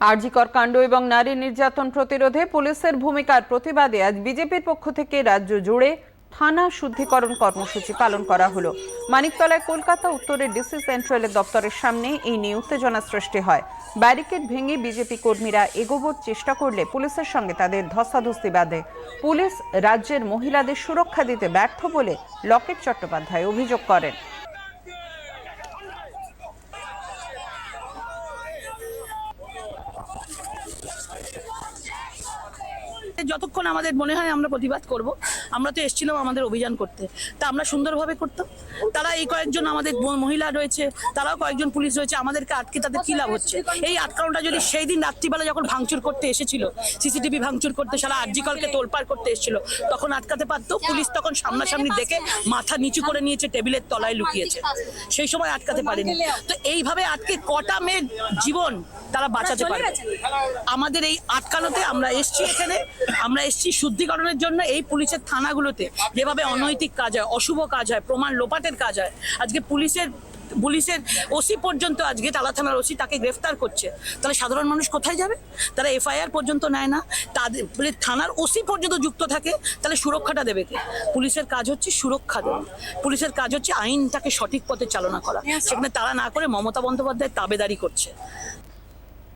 আরজিকর কাণ্ড এবং নারী নির্যাতন প্রতিরোধে পুলিশের ভূমিকার প্রতিবাদে আজ বিজেপির পক্ষ থেকে রাজ্য জুড়ে থানা শুদ্ধিকরণ কর্মসূচি পালন করা হলো। মানিকতলায় কলকাতা উত্তরের ডিসি সেন্ট্রালের দপ্তরের সামনে এই নিয়ে উত্তেজনা সৃষ্টি হয়। ব্যারিকেড ভেঙে বিজেপি কর্মীরা এগোবার চেষ্টা করলে পুলিশের সঙ্গে তাদের ধস্তাধস্তি বাঁধে। পুলিশ রাজ্যের মহিলাদের সুরক্ষা দিতে ব্যর্থ বলে লকেট চট্টোপাধ্যায় অভিযোগ করেন। যতক্ষণ আমাদের মনে হয় আমরা প্রতিবাদ করব, আমরা তো এসেছিলাম আমাদের অভিযান করতে। তা আমরা সুন্দরভাবে করতাম। তারা এই কয়েকজন আমাদের মহিলা রয়েছে, তারাও কয়েকজন পুলিশ রয়েছে, আমাদেরকে আটকে তাদের কি লাভ হচ্ছে? এই আটকানোটা যদি সেই দিন রাত্রিবেলা যখন ভাঙচুর করতে এসেছিল, সিসিটিভি ভাঙচুর করতে সারা আরজিকলকে তোলপাড় করতে এসেছিল, তখন আটকাতে পারতো, পুলিশ তখন সামনাসামনি দেখে মাথা নিচু করে নিয়েছে, টেবিলের তলায় লুকিয়েছে। সেই সময় আটকাতে পারেনি। তো এইভাবে আটকে কটা মেয়ের জীবন তারা বাঁচাতে পারবে আমাদের এই আটকানোতে আমরা এসছি এখানে। আমরা এসছি শুদ্ধিকরণের জন্য এই পুলিশের থানাগুলোতে। যেভাবে অনৈতিক কাজ হয় অশুভ কাজ হয় প্রমাণ লোপাটের কাজ হয়। আজকে পুলিশের পুলিশের ওসি পর্যন্ত আজকে তালা থানার ওসি তাকে গ্রেফতার করছে। তাহলে সাধারণ মানুষ কোথায় যাবে? তারা এফআইআর পর্যন্ত নেয় না। তাদের থানার ওসি পর্যন্ত যুক্ত থাকে তাহলে সুরক্ষাটা দেবে কে? পুলিশের কাজ হচ্ছে সুরক্ষা দেওয়া। পুলিশের কাজ হচ্ছে আইনটাকে সঠিক পথে চালনা করা। সেখানে তারা না করে মমতা বন্দ্যোপাধ্যায় তাবেদারি করছে।